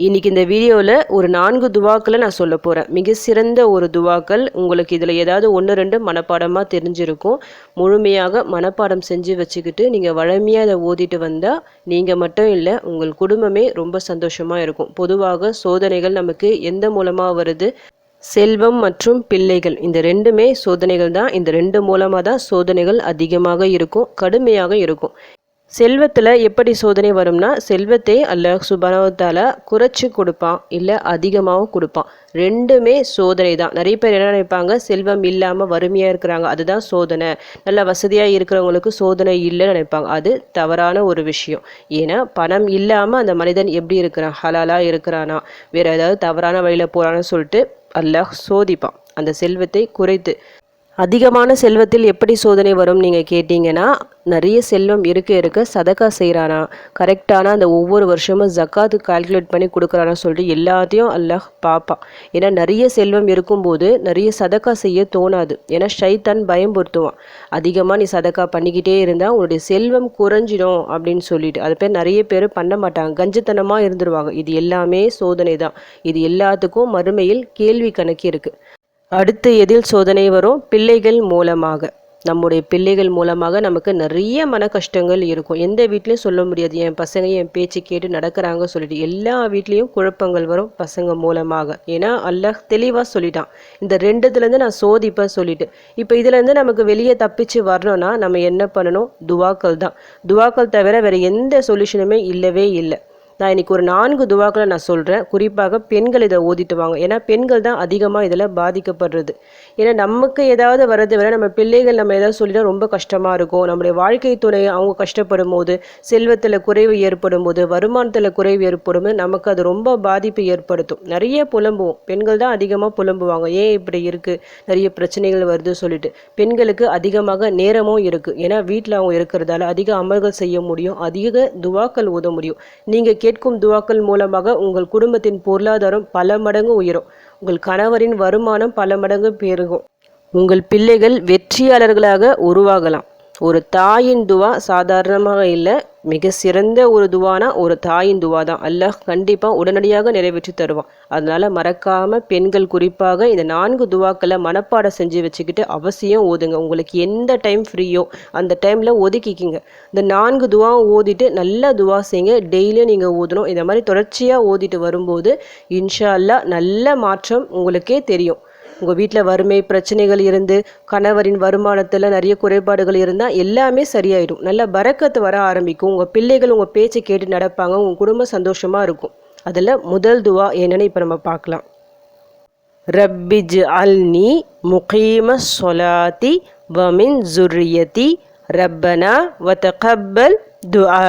இன்னைக்கு இந்த வீடியோவில் ஒரு நான்கு துவாக்களை நான் சொல்ல போகிறேன் மிக சிறந்த ஒரு துவாக்கள் உங்களுக்கு இதில் ஏதாவது ஒன்று ரெண்டு மனப்பாடமாக தெரிஞ்சிருக்கும். முழுமையாக மனப்பாடம் செஞ்சு வச்சுக்கிட்டு நீங்கள் வழமையாக அதை ஓதிட்டு வந்தால் நீங்கள் மட்டும் இல்லை உங்கள் குடும்பமே ரொம்ப சந்தோஷமாக இருக்கும். பொதுவாக சோதனைகள் நமக்கு எந்த மூலமாக வருது? செல்வம் மற்றும் பிள்ளைகள் இந்த ரெண்டுமே சோதனைகள் தான். இந்த ரெண்டு மூலமாக தான் சோதனைகள் அதிகமாக இருக்கும் கடுமையாக இருக்கும். செல்வத்தில் எப்படி சோதனை வரும்னா செல்வத்தை அல்லாஹ் சுபனவத்தால குறைச்சி கொடுப்பான் இல்லை அதிகமாகவும் கொடுப்பான். ரெண்டுமே சோதனை தான். நிறைய பேர் என்ன நினைப்பாங்க செல்வம் இல்லாமல் வறுமையாக இருக்கிறாங்க அதுதான் சோதனை. நல்ல வசதியாக இருக்கிறவங்களுக்கு சோதனை இல்லைன்னு நினைப்பாங்க. அது தவறான ஒரு விஷயம். ஏன்னா பணம் இல்லாமல் அந்த மனிதன் எப்படி இருக்கிறான்? ஹலாலாக இருக்கிறானா? வேறு ஏதாவது தவறான வழியில் போகிறான்னு சொல்லிட்டு அல்லாஹ் சோதிப்பான். அந்த செல்வத்தை குறைத்து அதிகமான செல்வத்தில் எப்படி சோதனை வரும் நீங்கள் கேட்டிங்கன்னா நிறைய செல்வம் இருக்க இருக்க. சதக்கா செய்கிறானா கரெக்டான அந்த ஒவ்வொரு வருஷமும் ஜக்காத்து கால்குலேட் பண்ணி கொடுக்குறானா சொல்லிட்டு எல்லாத்தையும் அல்லாஹ் பார்ப்பான் ஏன்னா நிறைய செல்வம் இருக்கும்போது நிறைய சதக்கா செய்ய தோணாது. ஏன்னா ஷைத்தான் பயம்படுத்துவான் அதிகமாக நீ சதக்கா பண்ணிக்கிட்டே இருந்தால் உன்னுடைய செல்வம் குறைஞ்சிடும் அப்படின்னு சொல்லிட்டு. அது பேர் நிறைய பேர் பண்ண மாட்டாங்க. கஞ்சத்தனமாக இருந்துருவாங்க. இது எல்லாமே சோதனை தான் இது எல்லாத்துக்கும் மறுமையில் கேள்வி கணக்கு இருக்குது அடுத்து எதில் சோதனை வரும்? பிள்ளைகள் மூலமாக. நம்முடைய பிள்ளைகள் மூலமாக நமக்கு நிறைய மன கஷ்டங்கள் இருக்கும். எந்த வீட்லேயும் சொல்ல முடியாது. என் பசங்க என் பேச்சு கேட்டு நடக்கிறாங்க சொல்லிட்டு. எல்லா வீட்லேயும் குழப்பங்கள் வரும் பசங்க மூலமாக. ஏன்னா அல்லாஹ் தெளிவாக சொல்லிட்டான். இந்த ரெண்டுத்துலேருந்து நான் சோதிப்பேன் சொல்லிட்டு. இப்போ இதுலேருந்து நமக்கு வெளியே தப்பிச்சு வரணும்னா நம்ம என்ன பண்ணணும்? துவாக்கள் தான். துவாக்கள் தவிர வேறு எந்த சொல்யூஷனுமே இல்லவே இல்லை. நான் இன்னைக்கு ஒரு நான்கு துவாக்களை நான் சொல்கிறேன் குறிப்பாக பெண்கள் இதை ஓதிட்டு வாங்க. ஏன்னா பெண்கள் தான் அதிகமாக இதில் பாதிக்கப்படுறது. ஏன்னா நமக்கு ஏதாவது வர்றது விட நம்ம பிள்ளைகள் நம்ம ஏதாவது சொல்லிட்டால் ரொம்ப கஷ்டமாக இருக்கும். நம்முடைய வாழ்க்கை துணை அவங்க கஷ்டப்படும் போது செல்வத்தில் குறைவு ஏற்படும் போது வருமானத்தில் குறைவு ஏற்படும் போது நமக்கு அது ரொம்ப பாதிப்பு ஏற்படுத்தும். நிறைய புலம்புவோம். பெண்கள் தான் அதிகமாக புலம்புவாங்க. ஏன் இப்படி இருக்குது நிறைய பிரச்சனைகள் வருது சொல்லிட்டு. பெண்களுக்கு அதிகமாக நேரமும் இருக்குது ஏன்னா வீட்டில் அவங்க இருக்கிறதால அதிக அமல்கள் செய்ய முடியும். அதிக துவாக்கள் ஓத முடியும். நீங்கள் கேட்கும் துவாக்கள் மூலமாக உங்கள் குடும்பத்தின் பொருளாதாரம் பல மடங்கு உயரும். உங்கள் கணவரின் வருமானம் பல மடங்கு பெருகும். உங்கள் பிள்ளைகள் வெற்றியாளர்களாக உருவாகலாம். ஒரு தாயின் துவா சாதாரணமாக இல்லை மிக சிறந்த ஒரு துவானா ஒரு தாயின் துவா தான் அல்லாஹ் கண்டிப்பாக உடனடியாக நிறைவேற்றி தருவான். அதனால் மறக்காமல் பெண்கள் குறிப்பாக இந்த நான்கு துவாக்களை மனப்பாடம் செஞ்சு வச்சுக்கிட்டு அவசியம் ஓதுங்க. உங்களுக்கு எந்த டைம் ஃப்ரீயோ அந்த டைமில் ஒதுக்கிக்கிங்க. இந்த நான்கு துவாவும் ஓதிட்டு நல்லா துவா செய்யுங்க டெய்லியும் நீங்கள் ஓதணும். இந்த மாதிரி தொடர்ச்சியாக ஓதிட்டு வரும்போது இன்ஷா அல்லாஹ் நல்ல மாற்றம் உங்களுக்கே தெரியும். உங்கள் வீட்டில் வறுமை பிரச்சனைகள் இருந்து கணவரின் வருமானத்தில் நிறைய குறைபாடுகள் இருந்தால் எல்லாமே சரியாயிடும். நல்ல பறக்கத்து வர ஆரம்பிக்கும். உங்கள் பிள்ளைகள் உங்கள் பேச்சை கேட்டு நடப்பாங்க. உங்கள் குடும்பம் சந்தோஷமாக இருக்கும். அதில் முதல் துவா என்னென்னு இப்போ நம்ம பார்க்கலாம். ரப்பிஜ் அல்னி முகீம சொலாத்தி வமின் ஜுரியதி ரப்பனா வத்தகப்பல் துஆ.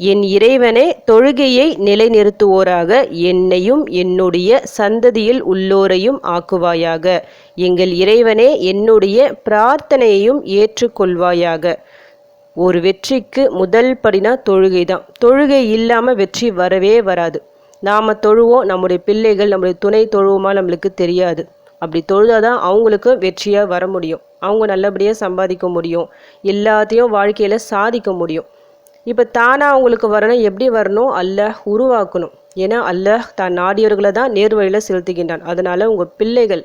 என் இறைவனே தொழுகையை நிலைநிறுத்துவோராக என்னையும் என்னுடைய சந்ததியில் உள்ளோரையும் ஆக்குவாயாக. எங்கள் இறைவனே என்னுடைய பிரார்த்தனையையும் ஏற்றுக்கொள்வாயாக. ஒரு வெற்றிக்கு முதல் படினா தொழுகை தான் தொழுகை இல்லாமல் வெற்றி வரவே வராது. நாம் தொழுவோம் நம்முடைய பிள்ளைகள் நம்முடைய துணை தொழுவோமா நம்மளுக்கு தெரியாது. அப்படி தொழுதாதான் அவங்களுக்கு வெற்றியாக வர முடியும். அவங்க நல்லபடியாக சம்பாதிக்க முடியும். எல்லாத்தையும் வாழ்க்கையில் சாதிக்க முடியும். இப்போ தானாக அவங்களுக்கு வரணும் எப்படி வரணும்? அல்லாஹ் உருவாக்கணும். ஏன்னா அல்லாஹ் தான் நாடியவர்களை தான் நேர்வழியில் செலுத்துகின்றான். அதனால் உங்கள் பிள்ளைகள்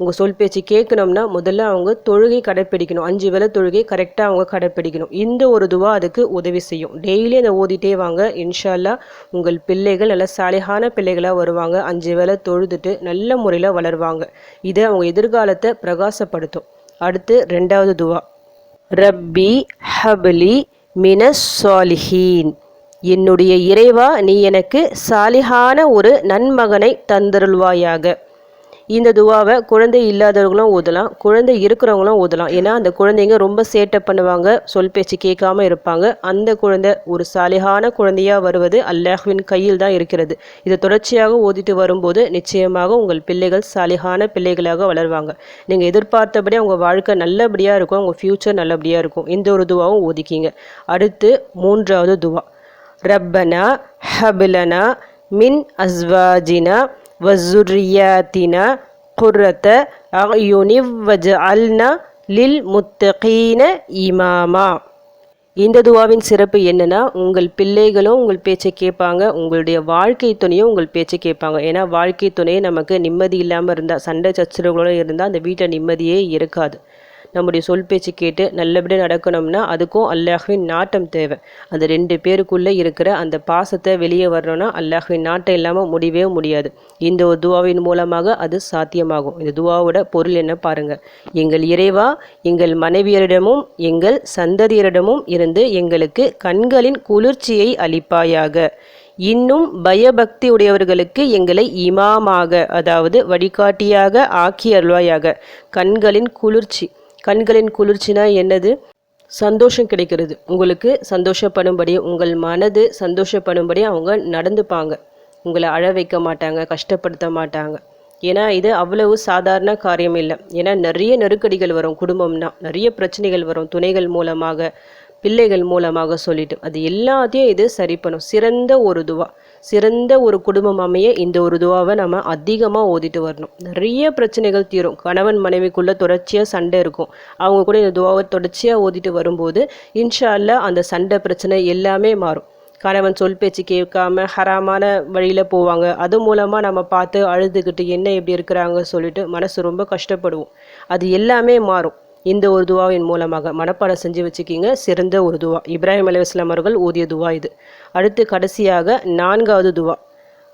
உங்கள் சொல் பேச்சு கேட்கணும்னா முதல்ல அவங்க தொழுகை கடைப்பிடிக்கணும். அஞ்சு வேளை தொழுகை கரெக்டாக அவங்க கடைப்பிடிக்கணும். இந்த ஒரு துவா அதுக்கு உதவி செய்யும். டெய்லி அதை ஓதிட்டே வாங்க. இன்ஷால்லா உங்கள் பிள்ளைகள் நல்ல சாலிகான பிள்ளைகளாக வருவாங்க. அஞ்சு வேளை தொழுதுட்டு நல்ல முறையில் வளருவாங்க. இதை அவங்க எதிர்காலத்தை பிரகாசப்படுத்தும். அடுத்து ரெண்டாவது துவா. ரப்பி ஹபலி மினசாலிஹீன் என்னுடைய இறைவா நீ எனக்கு சாலிஹான ஒரு நன்மகனை தந்தருள்வாயாக. இந்த துவாவை குழந்தை இல்லாதவங்களும் ஓதலாம் குழந்தை இருக்கிறவங்களும் ஓதலாம் ஏன்னா அந்த குழந்தைங்க ரொம்ப சேட்டை பண்ணுவாங்க சொல் பேச்சு கேட்காம இருப்பாங்க. அந்த குழந்தை ஒரு சாலிகான குழந்தையாக வருவது அல்லாஹ்வின் கையில் தான் இருக்கிறது. இதை தொடர்ச்சியாக ஓதிட்டு வரும்போது நிச்சயமாக உங்கள் பிள்ளைகள் சாலிகான பிள்ளைகளாக வளருவாங்க. நீங்கள் எதிர்பார்த்தபடி அவங்க வாழ்க்கை நல்லபடியாக இருக்கும் அவங்க ஃப்யூச்சர் நல்லபடியாக இருக்கும். இந்த ஒரு துவாவும் ஓதிக்கிங்க அடுத்து மூன்றாவது துவா. ரப்பனா ஹபிலனா மின் அஸ்வாஜினா வசுரியாத்தினா குர்ரத்த அயுனிவ் வஜ்அல்னா லில் முத்தகீன இமாமா இந்த துவாவின் சிறப்பு என்னென்னா உங்கள் பிள்ளைகளும் உங்கள் பேச்சை கேட்பாங்க உங்களுடைய வாழ்க்கை துணையும் உங்கள் பேச்சை கேட்பாங்க. ஏன்னா வாழ்க்கை துணையே நமக்கு நிம்மதி இல்லாமல் இருந்தால் சண்டை சச்சரவுகளோடு இருந்தால் அந்த வீட்டை நிம்மதியே இருக்காது. நம்முடைய சொல் பேச்சு கேட்டு நல்லபடியாக நடக்கணும்னா அதுக்கும் அல்லாஹின் நாட்டம் தேவை. அந்த ரெண்டு பேருக்குள்ளே இருக்கிற அந்த பாசத்தை வெளியே வரணும்னா அல்லாஹின் நாட்டம் இல்லாமல் முடியவே முடியாது. இந்த ஒரு துவாவின் மூலமாக அது சாத்தியமாகும். இந்த துவாவோட பொருள் என்ன பாருங்கள் எங்கள் இறைவா எங்கள் மனைவியரிடமும் எங்கள் சந்ததியரிடமும் இருந்து எங்களுக்கு கண்களின் குளிர்ச்சியை அளிப்பாயாக. இன்னும் பயபக்தி உடையவர்களுக்கு எங்களை இமாமாக அதாவது வழிகாட்டியாக ஆக்கி அருள்வாயாக. கண்களின் குளிர்ச்சி. கண்களின் குளிர்ச்சினா என்னது? சந்தோஷம் கிடைக்கிறது. உங்களுக்கு சந்தோஷப்படும்படி உங்கள் மனது சந்தோஷப்படும்படி அவங்க நடந்துப்பாங்க. உங்களை அழ வைக்க மாட்டாங்க கஷ்டப்படுத்த மாட்டாங்க. ஏன்னா இது அவ்வளவு சாதாரண காரியம் இல்லை. ஏன்னா நிறைய நெருக்கடிகள் வரும் குடும்பம்னா. நிறைய பிரச்சனைகள் வரும் துணைகள் மூலமாக பிள்ளைகள் மூலமாக சொல்லிட்டு. அது எல்லாத்தையும் இது சரி பண்ணும். சிறந்த ஒரு துவா. சிறந்த ஒரு குடும்பம் அமைய இந்த ஒரு துவாவை நம்ம அதிகமாக ஓதிட்டு வரணும். நிறைய பிரச்சனைகள் தீரும். கணவன் மனைவிக்குள்ளே தொடர்ச்சியாக சண்டை இருக்கும். அவங்க கூட இந்த துவாவை தொடர்ச்சியாக ஓதிட்டு வரும்போது இன்ஷா அந்த சண்டை பிரச்சனை எல்லாமே மாறும். கணவன் சொல் பேச்சு கேட்காம ஹராமான வழியில் போவாங்க. அது மூலமாக நம்ம பார்த்து அழுதுகிட்டு என்ன எப்படி இருக்கிறாங்க சொல்லிட்டு மனசு ரொம்ப கஷ்டப்படுவோம். அது எல்லாமே மாறும். இந்த ஒரு துவாவின் மூலமாக மனப்பாடம் செஞ்சு வச்சுக்கிங்க. சிறந்த ஒரு துவா. இப்ராஹிம் அலுவலாம் அவர்கள் ஓதிய துவா இது. அடுத்து கடைசியாக நான்காவது துவா.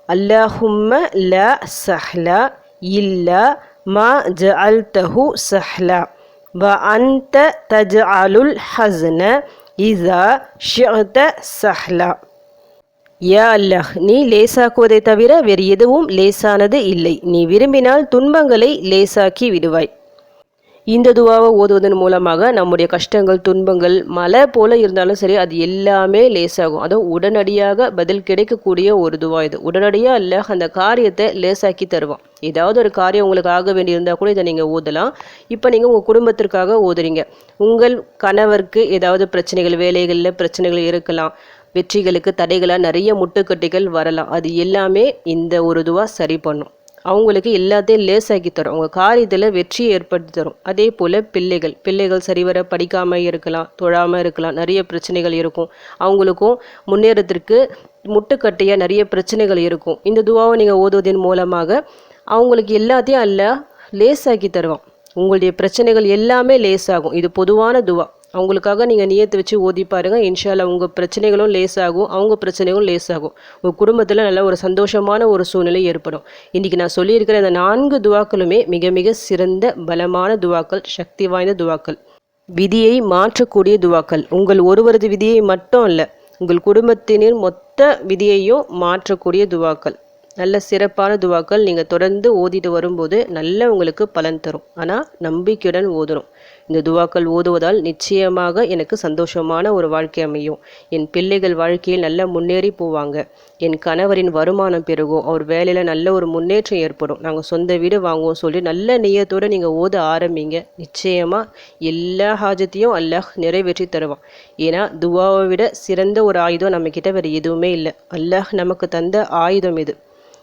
அல்லாஹும்ம ல சஹ்லா இல்ல மா ஜஅல்தஹு சஹ்லா. வ அந்த அன்த தஜ்அலுல் ஹஸ்ன இசா ஷத சஹ்லா. யா அல்லாஹ் நீ லேசாக்குவதை தவிர வேறு எதுவும் லேசானது இல்லை. நீ விரும்பினால் துன்பங்களை லேசாக்கி விடுவாய். இந்த துவாவை ஓதுவதன் மூலமாக நம்முடைய கஷ்டங்கள் துன்பங்கள் மழை போல இருந்தாலும் சரி அது எல்லாமே லேசாகும். அதுவும் உடனடியாக பதில் கிடைக்கக்கூடிய ஒரு துவா இது. உடனடியாக இல்லை அந்த காரியத்தை லேசாக்கி தருவான். ஏதாவது ஒரு காரியம் உங்களுக்கு ஆக வேண்டியிருந்தால் கூட இதை நீங்கள் ஓதலாம். இப்போ நீங்கள் உங்கள் குடும்பத்திற்காக ஓதுறீங்க. உங்கள் கணவருக்கு ஏதாவது பிரச்சனைகள் வேலைகளில் பிரச்சனைகள் இருக்கலாம். வெற்றிகளுக்கு தடைகளாக நிறைய முட்டுக்கட்டைகள் வரலாம். அது எல்லாமே இந்த ஒரு துவா சரி பண்ணும். அவங்களுக்கு எல்லாத்தையும் லேசாக்கி தரும். அவங்க காரியத்தில் வெற்றியை ஏற்படுத்தி தரும். அதே போல் பிள்ளைகள். பிள்ளைகள் சரிவர படிக்காமல் இருக்கலாம் தொழாமல் இருக்கலாம். நிறைய பிரச்சனைகள் இருக்கும். அவங்களுக்கும் முன்னேறத்திற்கு முட்டுக்கட்டையாக நிறைய பிரச்சனைகள் இருக்கும். இந்த துவாவை நீங்கள் ஓதுவதன் மூலமாக அவங்களுக்கு எல்லாத்தையும் அல்ல லேசாக்கி தருவான். உங்களுடைய பிரச்சனைகள் எல்லாமே லேசாகும். இது பொதுவான துவா. அவங்களுக்காக நீங்கள் நியத்தை வச்சு ஓதி பாருங்கள் இன்ஷால்லா உங்கள் பிரச்சனைகளும் லேசாகும் அவங்க பிரச்சனைகளும் லேசாகும் உங்கள் குடும்பத்தில் நல்ல ஒரு சந்தோஷமான ஒரு சூழ்நிலை ஏற்படும். இன்றைக்கி நான் சொல்லியிருக்கிற இந்த நான்கு துவாக்களுமே மிக மிக சிறந்த பலமான துவாக்கள் சக்தி வாய்ந்த துவாக்கள். விதியை மாற்றக்கூடிய துவாக்கள். உங்கள் ஒருவரது விதியை மட்டும் அல்ல உங்கள் குடும்பத்தினர் மொத்த விதியையும் மாற்றக்கூடிய துவாக்கள். நல்ல சிறப்பான துவாக்கள். நீங்கள் தொடர்ந்து ஓதிட்டு வரும்போது நல்ல உங்களுக்கு பலன் தரும். ஆனால் நம்பிக்கையுடன் ஓதணும். இந்த துவாக்கள் ஓதுவதால் நிச்சயமாக எனக்கு சந்தோஷமான ஒரு வாழ்க்கை அமையும். என் பிள்ளைகள் வாழ்க்கையில் நல்ல முன்னேறி போவாங்க. என் கணவரின் வருமானம் பெருகும். அவர் வேலையில் நல்ல ஒரு முன்னேற்றம் ஏற்படும். நாங்கள் சொந்த வீடு வாங்குவோம் சொல்லி நல்ல நெய்யத்தோடு நீங்கள் ஓத ஆரம்பிங்க. நிச்சயமாக எல்லா ஹாஜத்தையும் அல்லாஹ் நிறைவேற்றி தருவான். ஏன்னா துவாவை விட சிறந்த ஒரு ஆயுதம் நம்மக்கிட்ட வேறு எதுவுமே இல்லை. அல்லாஹ் நமக்கு தந்த ஆயுதம் இது.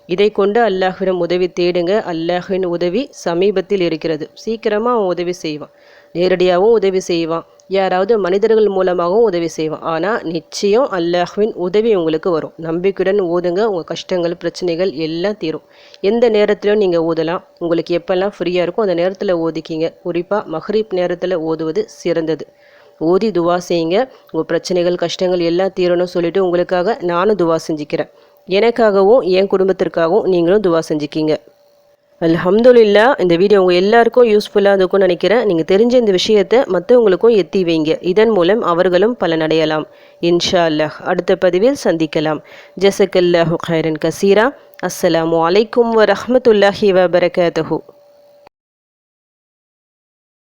இதை கொண்டு அல்லாஹ்விடம் உதவி தேடுங்க. அல்லாஹின் உதவி சமீபத்தில் இருக்கிறது. சீக்கிரமாக அவன் உதவி செய்வான். நேரடியாகவும் உதவி செய்வான். யாராவது மனிதர்கள் மூலமாகவும் உதவி செய்வான். ஆனால் நிச்சயம் அல்லாஹ்வின் உதவி உங்களுக்கு வரும். நம்பிக்கையுடன் ஓதுங்க. உங்கள் கஷ்டங்கள் பிரச்சனைகள் எல்லாம் தீரும். எந்த நேரத்திலும் நீங்கள் ஓதலாம். உங்களுக்கு எப்பெல்லாம் ஃப்ரீயாக இருக்கும் அந்த நேரத்தில் ஓதிக்கிங்க. குறிப்பாக மஹ்ரீப் நேரத்தில் ஓதுவது சிறந்தது. ஓதி துவா செய்யுங்க. உங்கள் பிரச்சனைகள் கஷ்டங்கள் எல்லாம் தீரணும்னு சொல்லிட்டு உங்களுக்காக நானும் துவா செஞ்சுக்கிறேன். எனக்காகவும் என் குடும்பத்திற்காகவும் நீங்களும் துவா செஞ்சுக்கிங்க. அல்ஹம்துலில்லா இந்த வீடியோ உங்கள் எல்லாருக்கும் யூஸ்ஃபுல்லாக இருக்கும்னு நினைக்கிறேன். நீங்கள் தெரிஞ்ச இந்த விஷயத்தை மற்றவங்களுக்கும் எத்தி வைங்க. இதன் மூலம் அவர்களும் பலனடையலாம். இன்ஷா அல்லாஹ் அடுத்த பதிவில் சந்திக்கலாம். ஜசக்கல்லாஹு ஹைரன் கசீரா. அஸ்ஸலாமு அலைக்கும் வரஹ்மத்துல்லாஹி வபரகாத்தஹூ.